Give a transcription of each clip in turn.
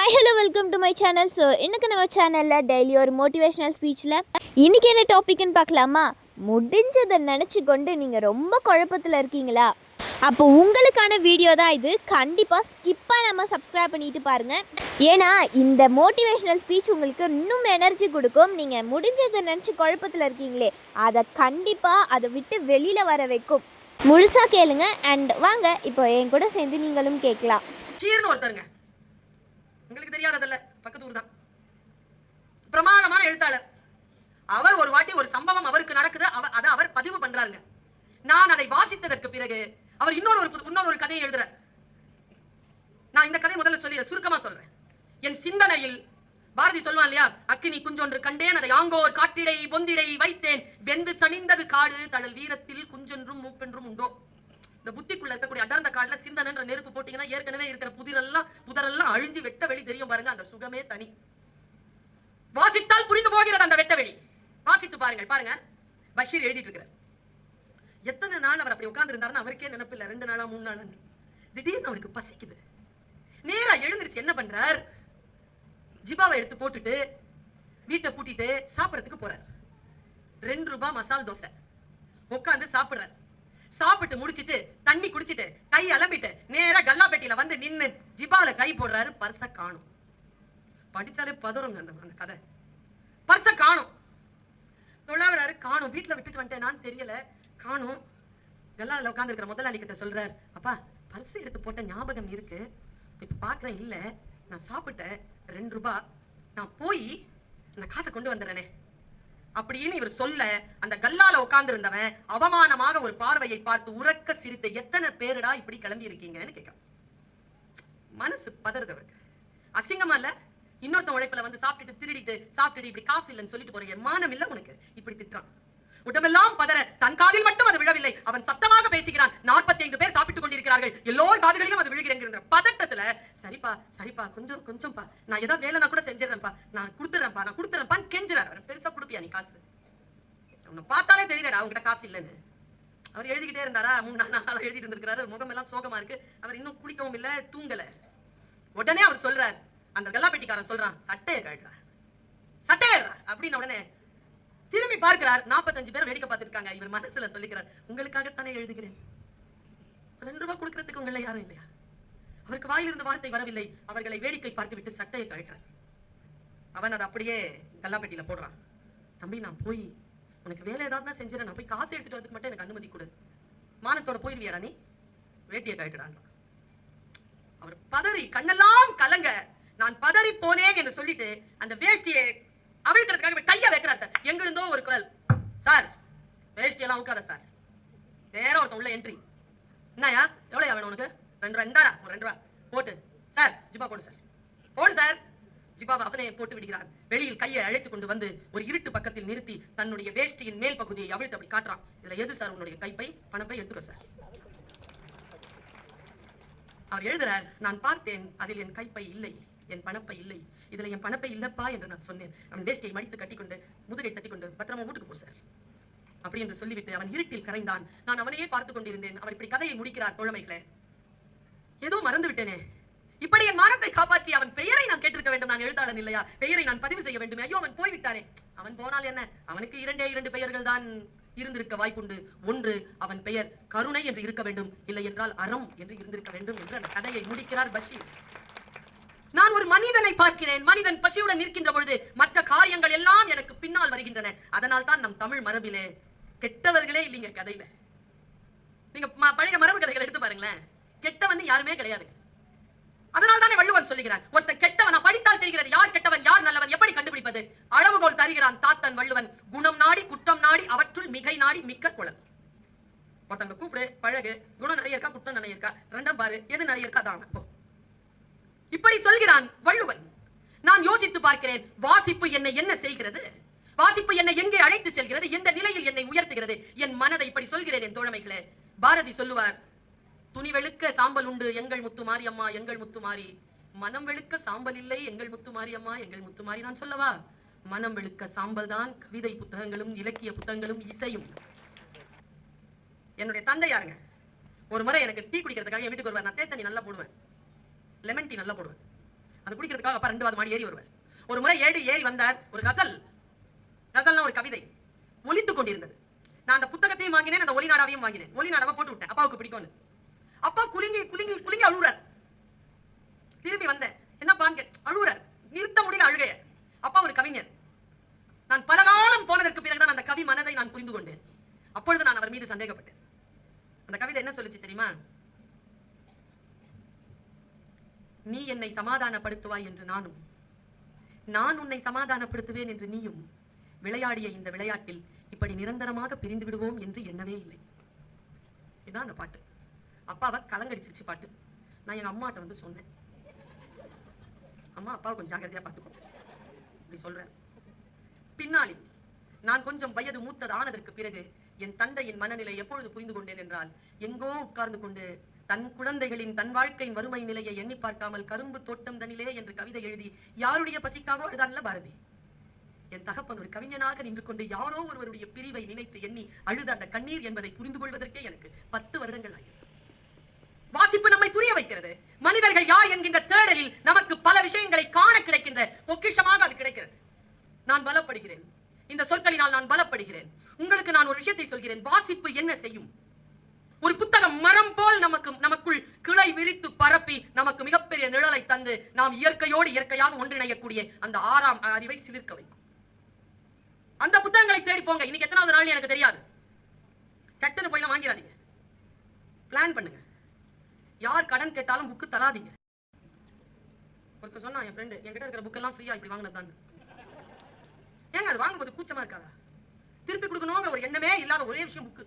Hi hello welcome to my channel so இன்னைக்கு நம்ம சேனலில் டெய்லி ஒரு மோட்டிவேஷனல் ஸ்பீச்சில் இன்றைக்கி என்ன டாபிக்னு பார்க்கலாமா? முடிஞ்சதை நினச்சி கொண்டு நீங்கள் ரொம்ப குழப்பத்தில் இருக்கீங்களா? அப்போ உங்களுக்கான வீடியோ தான் இது. கண்டிப்பாக ஸ்கிப்பாக நம்ம சப்ஸ்கிரைப் பண்ணிட்டு பாருங்கள் ஏன்னா இந்த மோட்டிவேஷனல் ஸ்பீச் உங்களுக்கு இன்னும் எனர்ஜி கொடுக்கும். நீங்கள் முடிஞ்சதை நினச்சி குழப்பத்தில் இருக்கீங்களே அதை கண்டிப்பாக அதை விட்டு வெளியில் வர வைக்கும். முழுசாக கேளுங்க அண்ட் வாங்க இப்போ என் கூட சேர்ந்து நீங்களும் கேட்கலாம். ஒருத்தருங்க. உங்களுக்கு தெரியாததல்ல. பக்கத்து ஊர் தான் பிரமாதமான எழுத்தாளர். அவர் ஒரு வாட்டி ஒரு சம்பவம் அவருக்கு நடக்குது. அவர் அதை அவர் பதிவு பண்றாருங்க. நான் அதை வாசித்ததற்கு பிறகு அவர் இன்னொரு ஒரு இன்னொரு ஒரு கதையை எழுதுறார். நான் இந்த கதை முதல்ல சொல்லிடுறேன் சுருக்கமா சொல்றேன். என் சிந்தனையில் பாரதி சொல்லுவான் இல்லையா? அக்கினி குஞ்சொன்று கண்டேன் அதை ஆங்கோர் காட்டிடை பொந்திடை வைத்தேன். வெந்து தணிந்தது காடு தழல் வீரத்தில் குஞ்சொன்றும் மூப்பென்றும் உண்டோ? இந்த புத்திக்குள்ள இருக்கக்கூடிய அடர்ந்த காட்டுல சிந்தனைன்ற நெருப்பு போட்டீங்கன்னா ஏற்கனவே இருக்கிற புதிரெல்லாம் புதரெல்லாம் அழிஞ்சு வெட்ட வெளி. தெரியும் பாருங்க அந்த சுகமே தனி. வாசித்தால் புரிந்து போகிறது அந்த வெட்ட வெளி. வாசித்து பாருங்கள் பாருங்க. பஷீர் எழுதிட்டு இருக்கிறார் எத்தனை நாள் அவர் அப்படி உட்கார்ந்து இருந்தாருன்னு அவருக்கே நினைப்பு ரெண்டு நாளா மூணு நாளா திடீர்னு அவருக்கு பசிக்குது. நேரா எழுந்திருச்சு என்ன பண்றார்? ஜிபாவை எடுத்து போட்டுட்டு வீட்டை பூட்டிட்டு சாப்பிடறதுக்கு போறார். ரெண்டு ரூபாய் மசால் தோசை. உட்கார்ந்து சாப்பிடுறார். சாப்பிட்டு முடிச்சிட்டு தண்ணி குடிச்சிட்டு கை அலம்பிட்டு நேரா கல்லாப்பேட்டியில வந்து நின்னு ஜிபால கை போடுறாரு பர்ச காணும் படிச்சாலே பதறுங்க அந்த அந்த கதை. பர்ச காணும் தொழாவிறாரு காணும் வீட்டுல விட்டுட்டு வந்துட்டேனான்னு தெரியல. காணும் கல்லால உட்கார்ந்து இருக்கிற முதலாளி கிட்ட சொல்றாரு அப்பா பர்ஸ் எடுத்து போட்ட ஞாபகம் இருக்கு. இப்ப பாக்குறேன் இல்ல. நான் சாப்பிட்டேன். ரெண்டு ரூபாய் நான் போய் அந்த காசை கொண்டு வந்துடுறேனே. அப்படின்னு இவர் சொல்ல அந்த கல்லால உட்கார்ந்து இருந்தவன் அவமானமாக ஒரு பார்வையை பார்த்து உறக்க சிரித்த எத்தனை பேருடா இப்படி கிளம்பி இருக்கீங்கன்னு கேட்கிறான். மனசு பதறுதவர் அவருக்கு. அசிங்கமா இல்ல? இன்னொருத்தன் உழைப்புல வந்து சாப்பிட்டுட்டு திருடிட்டு சாப்பிட்டுட்டு இப்படி காசு இல்லைன்னு சொல்லிட்டு போற மானம் இல்ல உனக்கு? இப்படி திட்டுறான். உடம்பெல்லாம் பதற. தன் காதில் மட்டும் அது விழவில்லை. அவன் சத்தமாக பேசுகிறான். 45 பேர் சாப்பிட்டுக் கொண்டிருக்கிறார்கள். எல்லோர் காதுகளிலும் அது விழுகிறேங்கிற பதட்டத்துல சரிப்பா சரிப்பா கொஞ்சம் கொஞ்சம்ப்பா. நான் ஏதாவது வேலைனா கூட செஞ்சிடறேன்ப்பா. நான் கொடுத்துறேன்ப்பா நான் கொடுத்துறேன்ப்பான்னு கெஞ்சுறாரு பெருசா கொடுப்பியா நீ காசு? உன்னை பார்த்தாலே தெரியுதா அவங்ககிட்ட காசு இல்லைன்னு. அவர் எழுதிக்கிட்டே இருந்தாரா? மூணு நாலு நாள் எழுதிட்டு இருந்திருக்கிறாரு. முகம் எல்லாம் சோகமா இருக்கு. அவர் இன்னும் குளிக்கவும் இல்ல தூங்கல. உடனே அவர் சொல்றார். அந்த கல்லாப்பெட்டிக்காரன் சொல்றான் சட்டையை கழட்டுறா. சட்டையிடுறா அப்படின்னு உடனே திரும்பி பார்க்கிறார். 45 பேர் வேடிக்கை பார்த்துருக்காங்க இவர் மனசுல சொல்லிக்கிறார் உங்களுக்காகத்தானே எழுதுகிறேன். ரெண்டு ரூபாய் கொடுக்கறதுக்கு உங்களை யாரும் இல்லையா? அவருக்கு வாயிலிருந்து வார்த்தை வரவில்லை. அவர்களை வேடிக்கை பார்த்துவிட்டு சட்டையை கழட்டுறார். அவன் அதை அப்படியே கல்லாப்பட்டியில போடுறான். தம்பி நான் போய் உனக்கு வேலை ஏதாவது தான் செஞ்சிடறேன் நான் போய் காசு எடுத்துட்டு வரதுக்கு மட்டும் எனக்கு அனுமதி கொடு. மானத்தோட போயிருவியா நீ வேட்டியை கழட்டுறான் அவர் பதறி கண்ணெல்லாம் கலங்க நான் பதறி போனேன் என்று சொல்லிட்டு அந்த வேஷ்டியை அவிழ்க்கிறதுக்காக இப்படி கைய வைக்கிறார் சார். எங்க இருந்தோ ஒரு குரல். சார் வேஷ்டி எல்லாம் உட்காத சார். வேற ஒருத்தன் உள்ள என்ட்ரி என்னயா எவ்வளவு வேணும் உனக்கு? ரெண்டு ரூபா இந்தாரா ஒரு ரெண்டு ரூபா. போட்டு. சார் ஜிபா போடு சார். போடு சார். ஜிபாவை அவனே போட்டு விடுகிறான். வெளியில் கையை அழைத்து கொண்டு வந்து ஒரு இருட்டு பக்கத்தில் நிறுத்தி தன்னுடைய வேஷ்டியின் மேல் பகுதியை அவிழ்த்து அப்படி காட்டுறான். இதுல எது சார் உன்னுடைய கைப்பை? பணப்பை எடுத்துக்கோ சார். அவர் எழுதுறார் நான் பார்த்தேன் அதில் என் கைப்பை இல்லை. என் பணப்பை இல்லை. இதுல என் பணப்பை இல்லப்பா என்று நான் சொன்னேன். அவன் வேஷ்டியை மடித்து கட்டிக்கொண்டு முதுகை தட்டிக்கொண்டு பத்திரமா வீட்டுக்கு போ சார் அப்படி என்று சொல்லிவிட்டு அவன் இருட்டில் கரைந்தான். நான் அவனையே பார்த்து கொண்டிருந்தேன். அவர் இப்படி கதையை முடிக்கிறார் தோழமைகளை. ஏதோ மறந்து விட்டேனே. இப்படி என் மானத்தை காப்பாற்றி அவன் பெயரை நான் கேட்டிருக்க வேண்டும். நான் எழுத்தாளன் இல்லையா? பெயரை நான் பதிவு செய்ய வேண்டும். ஐயோ அவன் போய்விட்டானே. அவன் போனால் என்ன? அவனுக்கு இரண்டே இரண்டு பெயர்கள் தான் இருந்திருக்க வாய்ப்புண்டு. ஒன்று அவன் பெயர் கருணை என்று இருக்க வேண்டும். இல்லை என்றால் அறம் என்று இருந்திருக்க வேண்டும் என்று அந்த கதையை முடிக்கிறார் பஷீர். நான் ஒரு மனிதனை பார்க்கிறேன். மனிதன் பசியுடன் நிற்கின்ற பொழுது மற்ற காரியங்கள் எல்லாம் எனக்கு பின்னால் வருகின்றன. அதனால் தான் நம் தமிழ் மரபிலே கெட்டவர்களே இல்லைங்க கதையில. நீங்க பழைய மரபு கதைகளை எடுத்து பாருங்களேன். கெட்டவன் யாருமே கிடையாது. அதனால் தானே வள்ளுவன் சொல்லுகிறான் ஒருத்தன் கெட்டவன் படித்தால் தெரிகிறது யார் கெட்டவன் யார் நல்லவன் எப்படி கண்டுபிடிப்பது? அளவுகோல் தருகிறான் தாத்தன் வள்ளுவன். குணம் நாடி குற்றம் நாடி அவற்றுள் மிகை நாடி மிக்க குளம் ஒருத்தங்க கூப்பிடு பழகு குணம் நிறைய இருக்கா குற்றம் நிறைய இருக்கா? ரெண்டாம் பாரு எது நிறைய இருக்கா தான் போ. இப்படி சொல்கிறான் வள்ளுவன். நான் யோசித்து பார்க்கிறேன் வாசிப்பு என்னை என்ன செய்கிறது? வாசிப்பு என்னை எங்கே அழைத்து செல்கிறது? எந்த நிலையில் என்னை உயர்த்துகிறது? என் மனதை இப்படி சொல்கிறேன் என் தோழமைகளே. பாரதி சொல்லுவார் துணி வெளுக்க சாம்பல் உண்டு எங்கள் முத்து அம்மா எங்கள் முத்துமாரி. மனம் வெளுக்க சாம்பல் இல்லை எங்கள் முத்து மாரியம்மா எங்கள் முத்துமாரி நான் சொல்லவா? மனம் வெளுக்க சாம்பல் தான் கவிதை புத்தகங்களும் இலக்கிய புத்தகங்களும் இசையும். என்னுடைய தந்தையாருங்க ஒரு முறை எனக்கு டீ குடிக்கிறதுக்காக என் வீட்டுக்கு வருவார். நான் தேத்தண்ணி நல்லா போடுவேன். லெமன் டீ நல்லா போடுவேன். அது குடிக்கிறதுக்காக அப்பா ரெண்டு மாடி ஏறி வருவார். ஒரு முறை ஏறி ஏறி வந்தார் ஒரு கசல். கசல்னா ஒரு கவிதை. ஒலித்துக் கொண்டிருந்தது. நான் அந்த புத்தகத்தையும் வாங்கினேன் அந்த ஒளிநாடாவையும் வாங்கினேன். ஒளிநாடாவை போட்டு விட்டேன். அப்பாவுக்கு பிடிக்கும்னு. அப்பா குலுங்கி குலுங்கி குலுங்கி அழுகுறார் திரும்பி வந்தேன். என்னப்பான்னு கேட் அழுகுறார் நிறுத்த முடியல அழுகைய. அப்பா ஒரு கவிஞர். நான் பல காலம் போனதற்கு பிறகுதான் அந்த கவி மனதை நான் புரிந்து கொண்டேன். அப்பொழுது நான் அவர் மீது சந்தேகப்பட்டேன். அந்த கவிதை என்ன சொல்லிச்சு தெரியுமா? நீ என்னை சமாதானப்படுத்துவாய் என்று நானும். நான் உன்னை சமாதானப்படுத்துவேன் என்று நீயும். விளையாடிய இந்த விளையாட்டில் இப்படி நிரந்தரமாக பிரிந்து விடுவோம் என்று எண்ணவே இல்லை. இதான் அந்த பாட்டு. அப்பாவை கலங்கடிச்சிருச்சு பாட்டு. நான் எங்க அம்மாட்ட வந்து சொன்னேன். அம்மா அப்பாவை கொஞ்சம் ஜாக்கிரதையா பார்த்துக்கோ அப்படி சொல்றேன் பின்னாளில் நான் கொஞ்சம் வயது மூத்ததானதற்கு பிறகு என் தந்தையின் மனநிலை எப்பொழுது புரிந்து கொண்டேன் என்றால் எங்கோ உட்கார்ந்து கொண்டு தன் குழந்தைகளின் தன் வாழ்க்கையின் வறுமை நிலையை எண்ணி பார்க்காமல் கரும்பு தோட்டம் தனிலே என்று கவிதை எழுதி யாருடைய பசிக்காக அழுதான்ல பாரதி? என் தகப்பன் ஒரு கவிஞனாக நின்று கொண்டு யாரோ ஒருவருடைய பிரிவை நினைத்து எண்ணி அழுத அந்த கண்ணீர் என்பதை புரிந்து கொள்வதற்கே எனக்கு பத்து வருடங்கள் ஆகிறது வாசிப்பு நம்மை புரிய வைக்கிறது. மனிதர்கள் யார் என்கின்ற தேடலில் நமக்கு பல விஷயங்களை காண கிடைக்கின்ற பொக்கிஷமாக அது கிடைக்கிறது. நான் பலப்படுகிறேன். இந்த சொற்களினால் நான் பலப்படுகிறேன். உங்களுக்கு நான் ஒரு விஷயத்தை சொல்கிறேன். வாசிப்பு என்ன செய்யும்? ஒரு புத்தகம் மரம் போல் நமக்கு நமக்குள் கிளை விரித்து பரப்பி நமக்கு மிகப்பெரிய நிழலை தந்து நாம் இயற்கையோடு இயற்கையாக ஒன்றிணையக்கூடிய அந்த ஆறாம் அறிவை சிலிர்க்க வைக்கும். அந்த புத்தகங்களை தேடி போங்க. இன்னைக்கு எத்தனாவது நாள் எனக்கு தெரியாது. சட்டுன்னு போய் வாங்கிடாதீங்க. பிளான் பண்ணுங்க. யார் கடன் கேட்டாலும் புக்கு தராதீங்க. ஒருத்தர் சொன்னா என் ஃப்ரெண்டு என்கிட்ட இருக்கிற புக்கெல்லாம் ஃப்ரீயா இப்படி வாங்கினதான்னு ஏங்க அது வாங்கும்போது கூச்சமா இருக்காதா? திருப்பி கொடுக்கணுங்கிற ஒரு எண்ணமே இல்லாத ஒரே விஷயம் புக்கு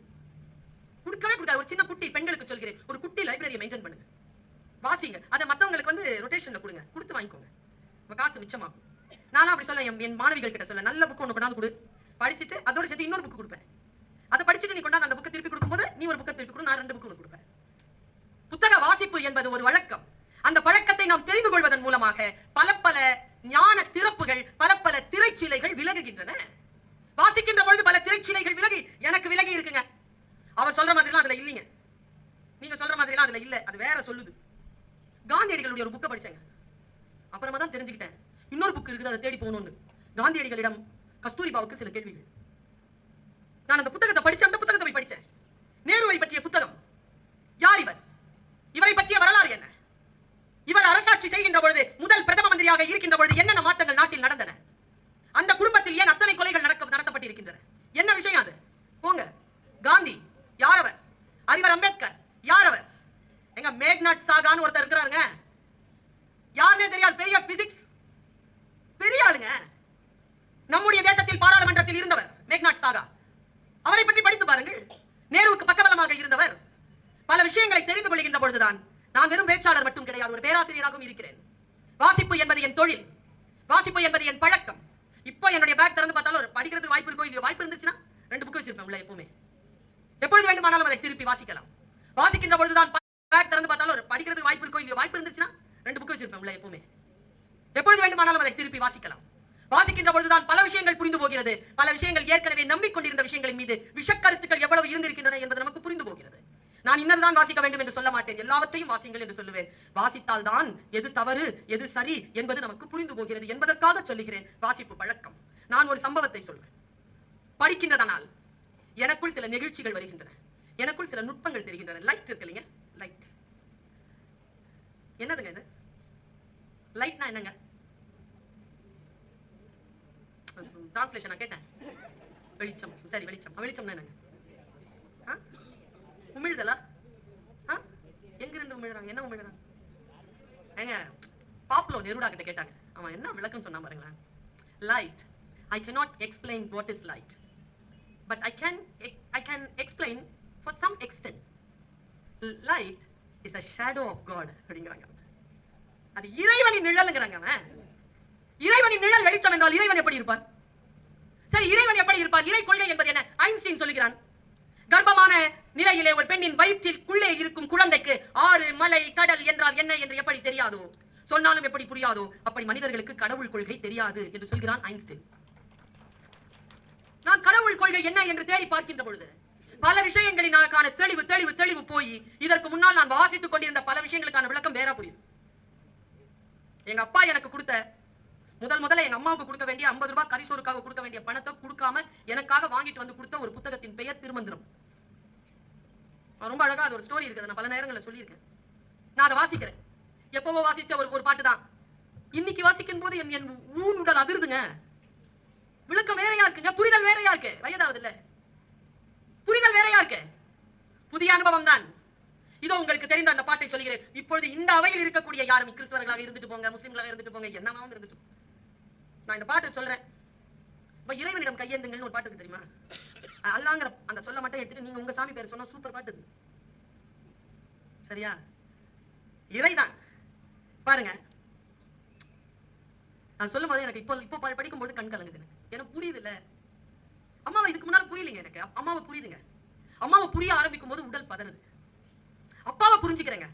கொடுக்கவே கொடுக்காது. ஒரு சின்ன குட்டி பெண்களுக்கு சொல்கிறேன். ஒரு குட்டி லைப்ரரியை மெயின்டைன் பண்ணுங்க. வாசிங்க. அதை மத்தவங்களுக்கு வந்து ரொட்டேஷன்ல கொடுங்க. கொடுத்து வாங்கிக்கோங்க. உங்க காசு மிச்சமாகும். நானும் அப்படி சொல்ல என் என் மாணவிகள் கிட்ட சொல்ல நல்ல புக்கு ஒன்று கொண்டாந்து கொடு. படிச்சுட்டு அதோட சேர்த்து இன்னொரு புக்கு கொடுப்பேன். அதை படிச்சுட்டு நீ கொண்டாந்து அந்த புக்கை திருப்பி கொடுக்கும்போது நீ ஒரு புக்கை திருப்பி கொடு நான் ரெண்டு புக்கு ஒன்று கொடுப்பேன். புத்தக வாசிப்பு என்பது ஒரு வழக்கம். அந்த பழக்கத்தை நாம் தெரிந்து கொள்வதன் மூலமாக பல பல ஞான திறப்புகள் பல பல திரைச்சீலைகள் விலகுகின்றன. வாசிக்கின்ற பொழுது பல திரைச்சிலைகள் விலகி எனக்கு விலகி இருக்குங்க. அவர் சொல்ற மாதிரிலாம் அதுல இல்லைங்க நீங்க சொல்ற மாதிரிலாம் அதுல இல்ல. அது வேற சொல்லுது. காந்தியடிகளுடைய ஒரு புக்கை படிச்சேங்க. அப்புறமா தான் தெரிஞ்சுக்கிட்டேன். இன்னொரு புக் இருக்குது அதை தேடி போகணும்னு. காந்தியடிகளிடம் கஸ்தூரிபாவுக்கு சில கேள்விகள். நான் அந்த புத்தகத்தை படிச்ச அந்த புத்தகத்தை போய் படிச்சேன். நேருவை பற்றிய புத்தகம். யார் இவர்? இவரை பற்றிய வரலாறு என்ன? இவர் அரசாட்சி செய்கின்ற பொழுது முதல் பிரதம மந்திரியாக இருக்கின்ற பொழுது என்னென்ன மாற்றங்கள் நாட்டில் நடந்தன? அந்த குடும்பத்தில் ஏன் அத்தனை கொலைகள் நடக்க நடத்தப்பட்டிருக்கின்றன? என்ன விஷயம் அது? போங்க. காந்தி யார் அவர் அறிவர் அம்பேத்கர். யார் அவர் எங்க மேக்நாட் சாகான்னு ஒருத்தர் இருக்கிறாருங்க. யாருன்னே தெரியாது பெரிய பிசிக்ஸ் பெரிய ஆளுங்க. நம்முடைய தேசத்தில் பாராளுமன்றத்தில் இருந்தவர் மேக்நாட் சாகா. அவரை பற்றி படித்து பாருங்கள். நேருவுக்கு பக்கபலமாக இருந்தவர். பல விஷயங்களை தெரிந்து கொள்கின்ற பொழுதுதான் நான் வெறும் பேச்சாளர் மட்டும் கிடையாது ஒரு பேராசிரியராகவும் இருக்கிறேன். வாசிப்பு என்பது என் தொழில். வாசிப்பு என்பது என் பழக்கம். இப்போ என்னுடைய பேக் திறந்து பார்த்தாலும் ஒரு படிக்கிறதுக்கு வாய்ப்பு இருக்கோ இல்லையோ வாய்ப்பு இருந்துச்சுன்னா ரெண்டு புக்கு வச்சிருப்பேன் உள்ள எப்பவுமே. எப்பொழுது வேண்டுமானாலும் அதை திருப்பி வாசிக்கலாம். வாசிக்கின்ற பொழுதுதான் பேக் திறந்து பார்த்தாலும் ஒரு படிக்கிறதுக்கு வாய்ப்பு இருக்கும் இல்லையோ வாய்ப்பு இருந்துச்சுன்னா ரெண்டு புக்கு வச்சிருப்பேன் உள்ள எப்பவுமே. எப்பொழுது வேண்டுமானாலும் அதை திருப்பி வாசிக்கலாம். வாசிக்கின்ற பொழுதுதான் பல விஷயங்கள் புரிந்து போகிறது. பல விஷயங்கள் ஏற்கனவே நம்பிக்கொண்டிருந்த விஷயங்களின் மீது விஷக்கருத்துக்கள் எவ்வளவு இருந்திருக்கின்றன என்பது நமக்கு புரிந்து போகிறது. நான் இன்னதுதான் வாசிக்க வேண்டும் என்று சொல்ல மாட்டேன். எல்லாவற்றையும் வாசிங்கள் என்று சொல்லுவேன். வாசித்தால் தான் எது தவறு எது சரி என்பது நமக்கு புரிந்து போகிறது என்பதற்காக சொல்லுகிறேன். வாசிப்பு பழக்கம். நான் ஒரு சம்பவத்தை சொல்றேன். படிக்கின்றதனால் எனக்குள் சில நிகழ்ச்சிகள் வருகின்றன. எனக்குள் சில நுட்பங்கள் தெரிகின்றன. லைட் இருக்கு இல்லைங்க? லைட் என்னதுங்க இது? லைட்னா என்னங்க? டிரான்ஸ்லேஷன் நான் கேட்டேன். வெளிச்சம். சரி வெளிச்சம். வெளிச்சம்னா என்னங்க? ஆ? உமிழ்தலா? ஆ? எங்கிருந்து உமிழ்றாங்க? என்ன உமிழ்றாங்க? ஏங்க பாப்லோ நெருடா கிட்ட கேட்டாங்க. அவன் என்ன விளக்கம் சொன்னா பாருங்களேன்? Light I can not explain what is light but i can i can explain for some extent. Light is a shadow of god அப்படிங்கிறாங்க. அது இறைவனின் நிழலுங்கிறாங்க அவன். இறைவனின் நிழல் வெளிச்சம் என்றால் இறைவன் எப்படி இருப்பார் சரி இறைவன் எப்படி இருப்பார் இறை கொள்கை என்பது என்ன? ஐன்ஸ்டீன் சொல்லுகிறான். கர்ப்பமான நிலையிலே ஒரு பெண்ணின் வயிற்றில் குள்ளே இருக்கும் குழந்தைக்கு ஆறு மலை கடல் என்றால் என்ன என்று எப்படி தெரியாதோ? சொன்னாலும் எப்படி புரியாதோ? அப்படி மனிதர்களுக்கு கடவுள் கொள்கை தெரியாது என்று சொல்கிறான் ஐன்ஸ்டீன். நான் கடவுள் கொள்கை என்ன என்று தேடி பார்க்கின்ற பொழுது பல விஷயங்களினாக்கான தெளிவு தெளிவு தெளிவு போய் இதற்கு முன்னால் நான் வாசித்துக் கொண்டிருந்த பல விஷயங்களுக்கான விளக்கம் வேற புரியும் எங்க அப்பா எனக்கு கொடுத்த முதல் முதல்ல எங்க அம்மாவுக்கு கொடுக்க வேண்டிய 50 ரூபாய் கரிசோருக்காக கொடுக்க வேண்டிய பணத்தை கொடுக்காம எனக்காக வாங்கிட்டு வந்து கொடுத்த ஒரு புத்தகத்தின் பெயர் திருமந்திரம். ரொம்ப அழகா அது ஒரு ஸ்டோரி இருக்குது நான் பல நேரங்களில் சொல்லியிருக்கேன். நான் அதை வாசிக்கிறேன். எப்பவோ வாசிச்ச ஒரு ஒரு பாட்டு தான் இன்னைக்கு வாசிக்கும் போது என் என் ஊன் உடல் அதிருதுங்க. விளக்கம் வேறையா இருக்குங்க புரிதல் வேறையா இருக்கு வயதாவது இல்ல புரிதல் வேறையா இருக்கு புதிய அனுபவம் தான் இதோ உங்களுக்கு தெரிந்த அந்த பாட்டை சொல்கிறேன். இப்பொழுது இந்த அவையில் இருக்கக்கூடிய யாரும் கிறிஸ்தவர்களாக இருந்துட்டு போங்க முஸ்லிம்களாக இருந்துட்டு போங்க என்னவாவும் இருந்துட்டு நான் இந்த பாட்டை சொல்றேன். இப்ப இறைவனிடம் கையேந்துங்கள்னு ஒரு பாட்டு இருக்கு தெரியுமா? அல்லாங்கிற அந்த சொல்ல மட்டும் எடுத்துட்டு நீங்க உங்க சாமி பேர் சொன்னா சூப்பர் பாட்டு சரியா? இறைதான். பாருங்க. நான் சொல்லும் போது எனக்கு இப்போ இப்போ படிக்கும்போது கண் கலங்குது எனக்கு புரியுது இல்ல அம்மாவை இதுக்கு முன்னால புரியலைங்க எனக்கு. அம்மாவை புரியுதுங்க. அம்மாவை புரிய ஆரம்பிக்கும் போது உடல் பதறுது. அப்பாவை புரிஞ்சுக்கிறேங்க.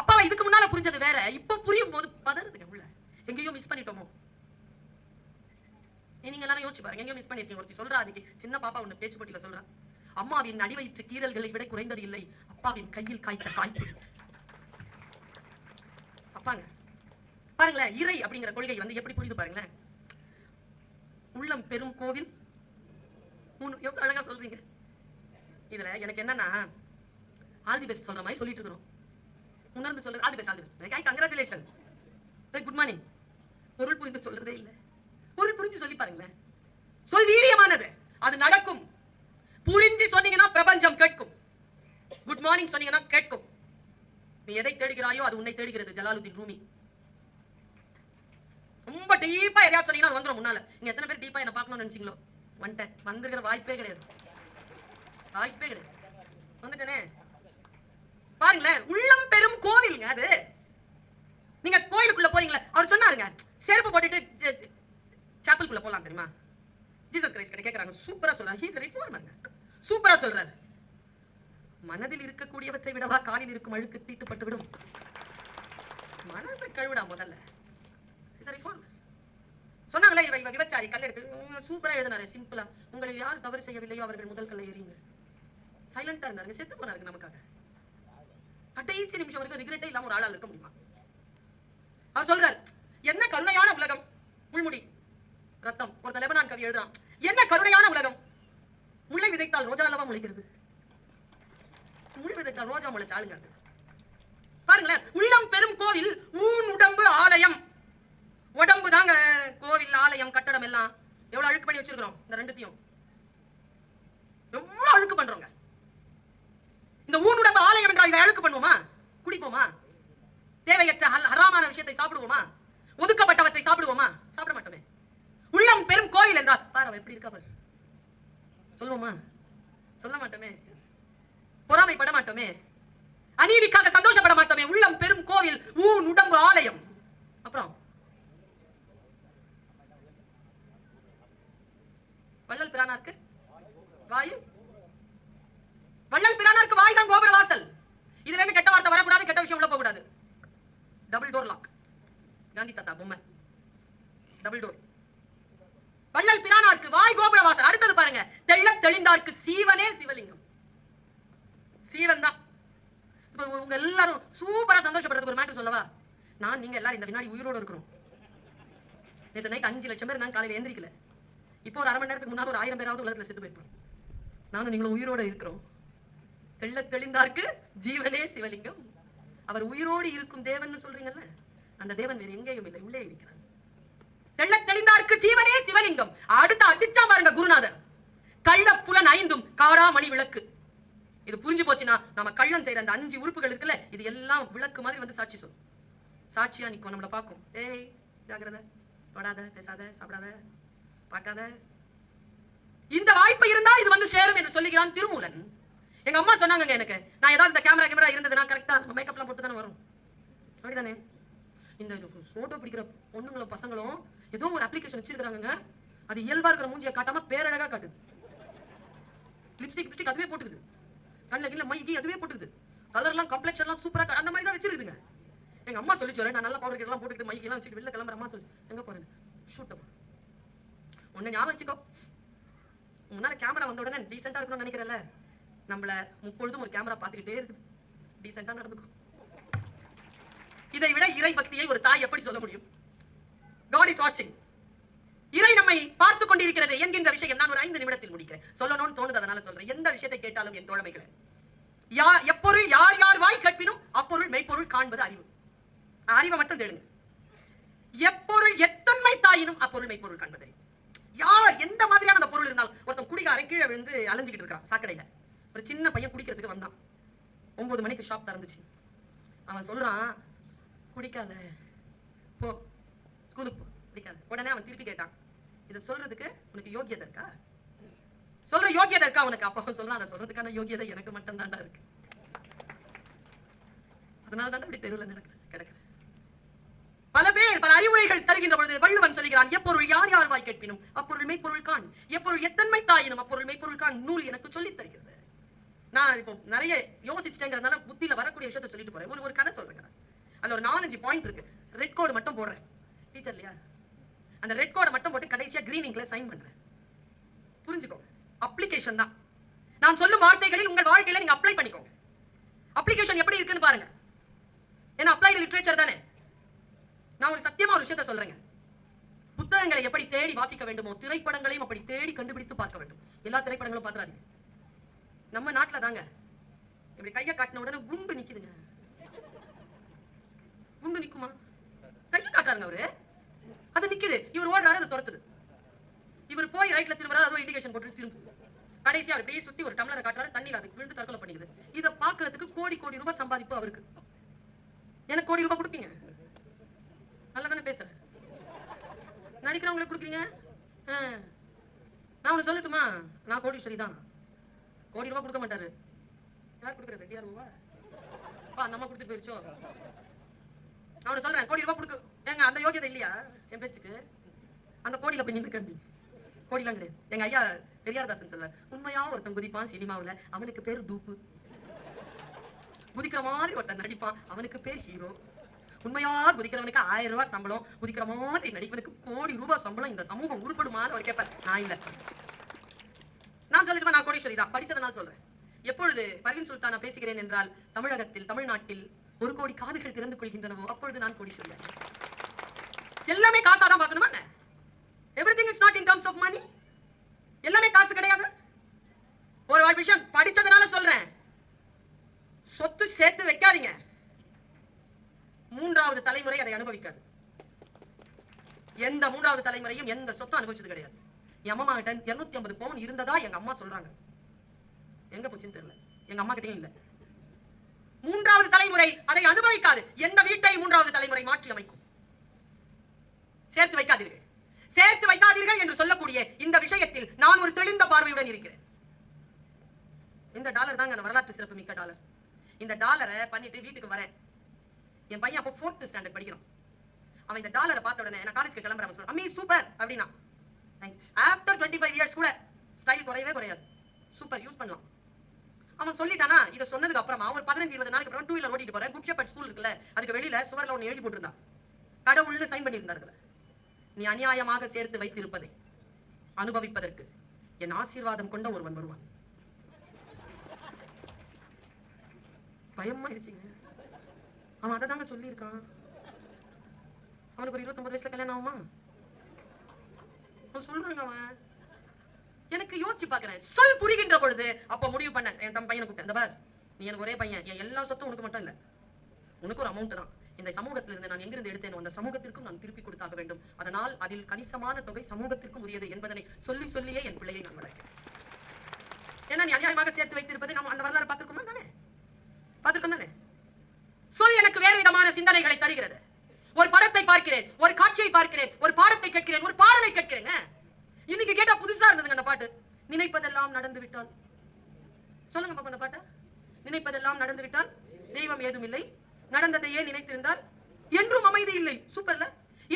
அப்பாவை இதுக்கு முன்னால புரிஞ்சது வேற. இப்ப புரியும் போது பதறுதுங்க உள்ள. எங்கேயோ மிஸ் பண்ணிட்டோமோ? நீங்க எல்லாரும் யோசிச்சு பாருங்க. எங்கேயோ மிஸ் பண்ணிருக்கீங்க. ஒருத்தி சொல்றா அதுக்கு சின்ன பாப்பா ஒண்ணு பேச்சு போட்டியில சொல்றா. அம்மாவின் அடிவயிற்று கீறல்களை விட குறைந்தது இல்லை. அப்பாவின் கையில் காய்த்த காய்ப்பு அப்பாங்க பாருங்களேன் இறை அப்படிங்கிற கொள்கை வந்து எப்படி புரியுது பாருங்களேன். உள்ளம் பெரும் கோவில். மூணு எவ்வளவு அழகா சொல்றீங்க. இதுல எனக்கு என்னன்னா ஆல் பெஸ்ட் சொல்ற மாதிரி சொல்லிட்டு இருக்கிறோம். உணர்ந்து சொல்றது all best all best I congratulation good morning பொருள் புரிந்து சொல்றதே இல்லை. பொருள் புரிஞ்சு சொல்லி பாருங்களேன். சொல் வீரியமானது. அது நடக்கும். புரிஞ்சு சொன்னீங்கன்னா பிரபஞ்சம் கேட்கும். குட் மார்னிங் சொன்னீங்கன்னா கேட்கும். நீ எதை தேடுகிறாயோ அது உன்னை தேடுகிறது ஜலாலுதீன் ரூமி. ரொம்ப டீப்பா எதையாவது சொன்னீங்கன்னா அது முன்னால. நீங்க எத்தனை பேர் டீப்பா என்ன பார்க்கணும்னு நினைச்சீங்களோ? வந்துட்டேன். வந்திருக்கிற வாய்ப்பே கிடையாது. வாய்ப்பே கிடையாது. வந்துட்டேனே? பாருங்களேன் உள்ளம் பெரும் கோவிலுங்க அது. நீங்க கோயிலுக்குள்ள போறீங்களா அவர் சொன்னாருங்க செருப்பு போட்டுட்டு சாப்பிள்குள்ள போலாம் தெரியுமா? ஜீசஸ் கிரைஸ்ட் கிட்ட கேக்குறாங்க சூப்பரா சொல்றாரு. ஹீஸ் ரிஃபார்மர் சூப்பரா சொல்றாரு. மனதில் இருக்கக்கூடியவற்றை விடவா காலில் இருக்கும் அழுக்கு தீட்டுப்பட்டு விடும் மனசை கழுவிடா முதல்ல. சொன்னாங்களே இவ இவ விபச்சாரி கல்லெடுத்து சூப்பரா எழுதினாரு சிம்பிளா உங்களை யார் தவறு செய்யவில்லையோ அவர்கள் முதல் கல்லை எறியுங்க சைலண்டா இருந்தாருங்க செத்து போனாருங்க நமக்காக. கடைசி நிமிஷம் வரைக்கும் ரிக்ரெட்டே இல்லாம ஒரு ஆளால் இருக்க முடியுமா? அவர் சொல்றாரு என்ன கருணையான உலகம். உள்முடி ரத்தம். ஒரு லெபனான் கவி எழுதுறான் என்ன கருணையான உலகம். முளை விதைத்தால் ரோஜா அளவா முளைக்கிறது? முள் விதைத்தால் ரோஜா முளைச்சாளுங்க பாருங்களேன் உள்ளம் பெரும் கோவில் ஊன் உடம்பு ஆலயம். உடம்பு தாங்க கோவில் ஆலயம் கட்டடம் எல்லாம். எவ்வளவு அழுக்கு பண்ணி வச்சிருக்கிறோம் இந்த ரெண்டுத்தையும். எவ்வளவு அழுக்கு பண்றோங்க. இந்த ஊன் உடம்பு ஆலயம் என்றால் இதை அழுக்கு பண்ணுவோமா? குடிப்போமா? தேவையற்ற ஹராமான விஷயத்தை சாப்பிடுவோமா? ஒதுக்கப்பட்டவற்றை சாப்பிடுவோமா? சாப்பிட மாட்டோமே. உள்ளம் பெரும் கோயில் என்றால் பாரு எப்படி இருக்கா பாரு. சொல்லுவோமா? சொல்ல மாட்டோமே. பொறாமைப்பட மாட்டோமே. அநீதிக்காக சந்தோஷப்பட மாட்டோமே. உள்ளம் பெரும் கோவில் ஊன் உடம்பு ஆலயம். அப்புறம் வள்ளல் பிரானாருக்கு? வாயு? வள்ளல் பிரானாருக்கு வாய் தான் கோபுர வாசல். இதுல இருந்து கெட்ட வார்த்தை வரக்கூடாது கெட்ட விஷயம் உள்ள போக கூடாது டபுள் டோர் லாக் காந்தி தாத்தா பொம்மை. டபுள் டோர் வள்ளல் பிரானாருக்கு வாய் கோபுர வாசல். அடுத்தது பாருங்க. தெள்ள தெளிந்தார்க்கு சீவனே சிவலிங்கம். சீவன் தான். இப்போ உங்க எல்லாரும் சூப்பரா சந்தோஷப்படுறதுக்கு ஒரு மேட்டர் சொல்லவா? நான் நீங்க எல்லாரும் இந்த வினாடி உயிரோட இருக்கிறோம். நேற்று நைட் அஞ்சு லட்சம் பேர் நான் காலையில எந்திரிக்கல. இப்போ ஒரு அரை மணி நேரத்துக்கு முன்னால் ஒரு ஆயிரம் பேராவது உலகத்துல செத்து போயிருப்பாங்க. நானும் நீங்களும் உயிரோட இருக்கிறோம். தெள்ள தெளிந்தார்க்கு ஜீவனே சிவலிங்கம். அவர் உயிரோடு இருக்கும் தேவன் சொல்றீங்கல்ல? அந்த தேவன் வேறு எங்கேயும் இல்லை உள்ளே இருக்கிறார். தெள்ள தெளிந்தார்க்கு ஜீவனே சிவலிங்கம். அடுத்து அடிச்சா பாருங்க குருநாதர். கள்ள புலன் ஐந்தும் காரா மணி விளக்கு. இது புரிஞ்சு போச்சுன்னா நம்ம கள்ளம் செய்யற அந்த அஞ்சு உறுப்புகள் இருக்குல்ல இது எல்லாம் விளக்கு மாதிரி வந்து சாட்சி சொல்லும். சாட்சியா நிக்கும் நம்மள பார்க்கும். ஏய் ஜாகிரத தொடாத பேசாத சாப்பிடாத. பார்க்காத. இந்த வாய்ப்பு இருந்தா இது வந்து சேரும் என்று சொல்லுகிறான் திருமூலன். எங்க அம்மா சொன்னாங்க எனக்கு. நான் ஏதாவது இந்த கேமரா கேமரா இருந்ததுன்னா கரெக்டா மேக்கப்லாம் போட்டு தானே வரும். அப்படிதானே? இந்த போட்டோ பிடிக்கிற பொண்ணுங்களும் பசங்களும் ஏதோ ஒரு அப்ளிகேஷன் வச்சிருக்காங்க அது இயல்பா இருக்கிற மூஞ்சியை காட்டாம பேரழகா காட்டுது. லிப்ஸ்டிக் லிப்ஸ்டிக் அதுவே போட்டுக்குது. கண்ணில் கீழே மைக்கி அதுவே போட்டுக்குது. கலர்லாம் எல்லாம் சூப்பரா அந்த மாதிரி தான் வச்சிருக்குதுங்க. எங்க அம்மா சொல்லி சொல்றேன் நான் நல்லா பவுடர் எல்லாம் போட்டுக்கிட்டு மைக்கெல்லாம் வச்சுட்டு வெளில கிளம்புற அம்மா சொல்லி எங்க போறேன் ஷூட் உன்னை ஞாபகம் வச்சுக்கோ. முன்னால கேமரா வந்த உடனே டீசெண்டா இருக்கணும்னு நினைக்கிறல்ல? நம்மள முப்பொழுதும் ஒரு கேமரா பார்த்துக்கிட்டே இருக்குது. டீசெண்டா நடந்துக்கும். இதை விட இறை பக்தியை ஒரு தாய் எப்படி சொல்ல முடியும்? காட் இஸ் வாட்சிங் இறை நம்மை பார்த்து கொண்டிருக்கிறது என்கின்ற விஷயம் நான் ஒரு ஐந்து நிமிடத்தில் முடிக்கிறேன். சொல்லணும்னு தோணுது அதனால சொல்றேன். எந்த விஷயத்தை கேட்டாலும் என் தோழமைகளை. யா எப்பொருள் யார் யார் வாய் கற்பினும் அப்பொருள் மெய்ப்பொருள் காண்பது அறிவு. அறிவை மட்டும் தேடுங்க. எப்பொருள் எத்தன்மை தாயினும் அப்பொருள் மெய்ப்பொருள் காண்பது. அறிவு யார் எந்த மாதிரியான அந்த பொருள் இருந்தாலும் ஒருத்தன் குடிகாரை கீழே விழுந்து அலைஞ்சிக்கிட்டு இருக்கான் சாக்கடையில. ஒரு சின்ன பையன் குடிக்கிறதுக்கு வந்தான். ஒன்பது மணிக்கு ஷாப் திறந்துச்சு. அவன் சொல்றான் குடிக்காத. போ ஸ்கூலுக்கு போ குடிக்காத. உடனே அவன் திருப்பி கேட்டான் இதை சொல்றதுக்கு உனக்கு யோகியதை இருக்கா? சொல்ற யோகியதை இருக்கா உனக்கு? அப்பா அவன் சொல்றான் அதை சொல்றதுக்கான யோகியதை எனக்கு மட்டும் தான்டா இருக்கு. அதனால தான் அப்படி தெருவில் நடக்குது கிடக்குது. பல பேர் பல அறிவுரைகள் தருகின்ற பொழுது வள்ளுவன் சொல்கிறான் எப்பொருள் யார் யார் வாய் கேட்பினும்? அப்பொருள் மெய்ப்பொருள் காண். எப்பொருள் எத்தன்மை தாயினும் அப்பொருள் மெய்ப்பொருள் காண். நூல் எனக்கு சொல்லித் தருகிறது. நான் இப்போ நிறைய யோசிச்சிட்டேங்கிறதுனால புத்தியில வரக்கூடிய விஷயத்த சொல்லிட்டு போறேன். ஒரு ஒரு கதை சொல்றேன் அதுல ஒரு நாலஞ்சு பாயிண்ட் இருக்கு. ரெட் கோடு மட்டும் போடுறேன். டீச்சர் இல்லையா? அந்த ரெட் கோடை மட்டும் போட்டு கடைசியா கிரீன் இங்க்ல சைன் பண்றேன். புரிஞ்சுக்கோங்க அப்ளிகேஷன் தான். நான் சொல்லும் வார்த்தைகளில் உங்கள் வாழ்க்கையில நீங்க அப்ளை பண்ணிக்கோங்க. அப்ளிகேஷன் எப்படி இருக்குன்னு பாருங்க. ஏன்னா அப்ளைடு லிட்ரேச்சர் தானே. நான் ஒரு சத்தியமா ஒரு விஷயத்த சொல்றேங்க. புத்தகங்களை எப்படி தேடி வாசிக்க வேண்டுமோ திரைப்படங்களையும் அப்படி தேடி கண்டுபிடித்து பார்க்க வேண்டும். எல்லா திரைப்படங்களும் பார்த்துறாதீங்க. நம்ம நாட்டுல தாங்க. இப்படி கையை காட்டின உடனே குண்டு நிக்குதுங்க. குண்டு நிக்குமா? கையை காட்டுறாங்க அவரு. அது நிக்குது. இவர் ஓடுறாரு அது துரத்துது. இவர் போய் ரைட்ல திரும்புறாரு அதுவும் இண்டிகேஷன் போட்டு திரும்புது. கடைசியா அவர் அப்படியே சுத்தி ஒரு டம்ளரை காட்டுறாரு தண்ணியில அதுக்கு விழுந்து தற்கொலை பண்ணிக்குது. இதை பாக்குறதுக்கு கோடி கோடி ரூபாய் சம்பாதிப்பு அவருக்கு. எனக்கு கோடி ரூபாய் கொடுப்பீங்க. நல்லா தானே பேசுறேன் நடிக்கிறவங்களுக்கு கொடுக்குறீங்க? நான் உனக்கு சொல்லட்டுமா? நான் கோடீஸ்வரி தான். கோடி ரூபா கொடுக்க மாட்டாரு. யார் கொடுக்குறது? டிஆர் ரூபா பா அந்த அம்மா கொடுத்துட்டு போயிருச்சோ? நான் ஒண்ணு சொல்றேன் கோடி ரூபாய் கொடுக்க எங்க அந்த யோகியதை இல்லையா? என் பேச்சுக்கு. அந்த கோடியில போய் நின்று கம்பி கோடிலாம் கிடையாது. எங்க ஐயா பெரியார்தாசன் சொல்ல உண்மையா ஒருத்தன் குதிப்பான் சினிமாவுல அவனுக்கு பேர் டூப்பு குதிக்கிற மாதிரி ஒருத்தன் நடிப்பான் அவனுக்கு பேர் ஹீரோ. உண்மையா குதிக்கிறவனுக்கு ஆயிரம் ரூபாய் சம்பளம். குதிக்கிற மாதிரி நடிப்பனுக்கு கோடி ரூபாய் சம்பளம். இந்த சமூகம் உருப்படுமான்னு அவர் கேட்பார் நான் இல்ல. நான் சொல்லிட்டு நான் கோடீஸ்வரி தான். படிச்சதனால் சொல்றேன். எப்பொழுது பர்வின் சுல்தானா பேசுகிறேன் என்றால் தமிழகத்தில் தமிழ்நாட்டில் ஒரு கோடி காதுகள் திறந்து கொள்கின்றனவோ அப்பொழுது நான் கோடீஸ்வரி எல்லாமே காசாதான் பார்க்கணுமா என்ன? Everything is not in terms of money எல்லாமே காசு கிடையாது. ஒரு வாய்ப்பு விஷயம் படிச்சதுனால சொல்றேன். சொத்து சேர்த்து வைக்காதீங்க. மூன்றாவது தலைமுறை அதை அனுபவிக்காது. எந்த மூன்றாவது தலைமுறையும் எந்த சொத்தும் அனுபவிச்சது கிடையாது. என் அம்மா கிட்ட இருநூத்தி ஐம்பது பவுன் இருந்ததா எங்க அம்மா சொல்றாங்க. எங்க போச்சுன்னு தெரியல. எங்க அம்மா கிட்டயும் இல்ல. மூன்றாவது தலைமுறை அதை அனுபவிக்காது. எந்த வீட்டை மூன்றாவது தலைமுறை மாற்றி அமைக்கும். சேர்த்து வைக்காதீர்கள். சேர்த்து வைக்காதீர்கள் என்று சொல்லக்கூடிய இந்த விஷயத்தில் நான் ஒரு தெளிந்த பார்வையுடன் இருக்கிறேன். இந்த டாலர் தாங்க வரலாற்று சிறப்பு மிக்க டாலர். இந்த டாலரை பண்ணிட்டு வீட்டுக்கு வரேன். என் பையன் அப்போ ஃபோர்த் ஸ்டாண்டர்ட் படிக்கிறான். அவன் இந்த டாலரை பார்த்த உடனே நான் காலேஜ்க்கு கிளம்புறவன் அவன் சொல்றான். அம்மி சூப்பர் அப்படின்னா. ஆஃப்டர் டுவெண்ட்டி ஃபைவ் இயர்ஸ் கூட ஸ்டைல் குறையவே குறையாது. சூப்பர் யூஸ் பண்ணலாம். அவன் சொல்லிட்டானா இதை சொன்னதுக்கு அப்புறமா ஒரு பதினஞ்சு இருபது நாளைக்கு அப்புறம் டூ வீலர் ஓட்டிட்டு போறேன். குட் ஷெப்பர்ட் ஸ்கூல் இருக்குல்ல அதுக்கு வெளியில சுவர்ல ஒன்று எழுதி போட்டிருந்தான் கடவுள்னு சைன் பண்ணியிருந்தார்கள் நீ அநியாயமாக சேர்த்து வைத்திருப்பதை அனுபவிப்பதற்கு என் ஆசீர்வாதம் கொண்ட ஒருவன் வருவான். பயமாயிடுச்சுங்க. அவன் அதை தாங்க சொல்லியிருக்கான். அவனுக்கு ஒரு இருபத்தொன்பது வயசுல கல்யாணம் ஆகுமா? அவன் சொல்றாங்க அவன். எனக்கு யோசிச்சு பாக்குறேன். சொல் புரிகின்ற பொழுது அப்ப முடிவு பண்ண. என் தம் பையனை கூப்பிட்டேன். இந்த பார் நீ எனக்கு ஒரே பையன். என் எல்லா சொத்தும் உனக்கு மட்டும் இல்ல. உனக்கு ஒரு அமௌண்ட் தான். இந்த சமூகத்திலிருந்து நான் எங்கிருந்து எடுத்தேனோ அந்த சமூகத்திற்கும் நான் திருப்பி கொடுத்தாக வேண்டும். அதனால் அதில் கணிசமான தொகை சமூகத்திற்கும் உரியது என்பதனை சொல்லி சொல்லியே என் பிள்ளையை நான் வளர்க்கிறேன். ஏன்னா நீ அநியாயமாக சேர்த்து வைத்திருப்பதை நம்ம அந்த வரலாறு பார்த்திருக்கோமா? தானே? பார்த்திருக்கோம் தானே? சொல் எனக்கு வேறு விதமான சிந்தனைகளை தருகிறது. ஒரு படத்தை பார்க்கிறேன் ஒரு காட்சியை பார்க்கிறேன் ஒரு பாடத்தை கேட்கிறேன் ஒரு பாடலை கேட்கிறேங்க இன்னைக்கு கேட்டா புதுசா இருந்ததுங்க அந்த பாட்டு. நினைப்பதெல்லாம் நடந்து விட்டால். சொல்லுங்க பாப்பா அந்த பாட்டா. நினைப்பதெல்லாம் நடந்து விட்டால் தெய்வம் ஏதும் இல்லை. நடந்ததையே நினைத்திருந்தால் என்றும் அமைதி இல்லை. சூப்பர்ல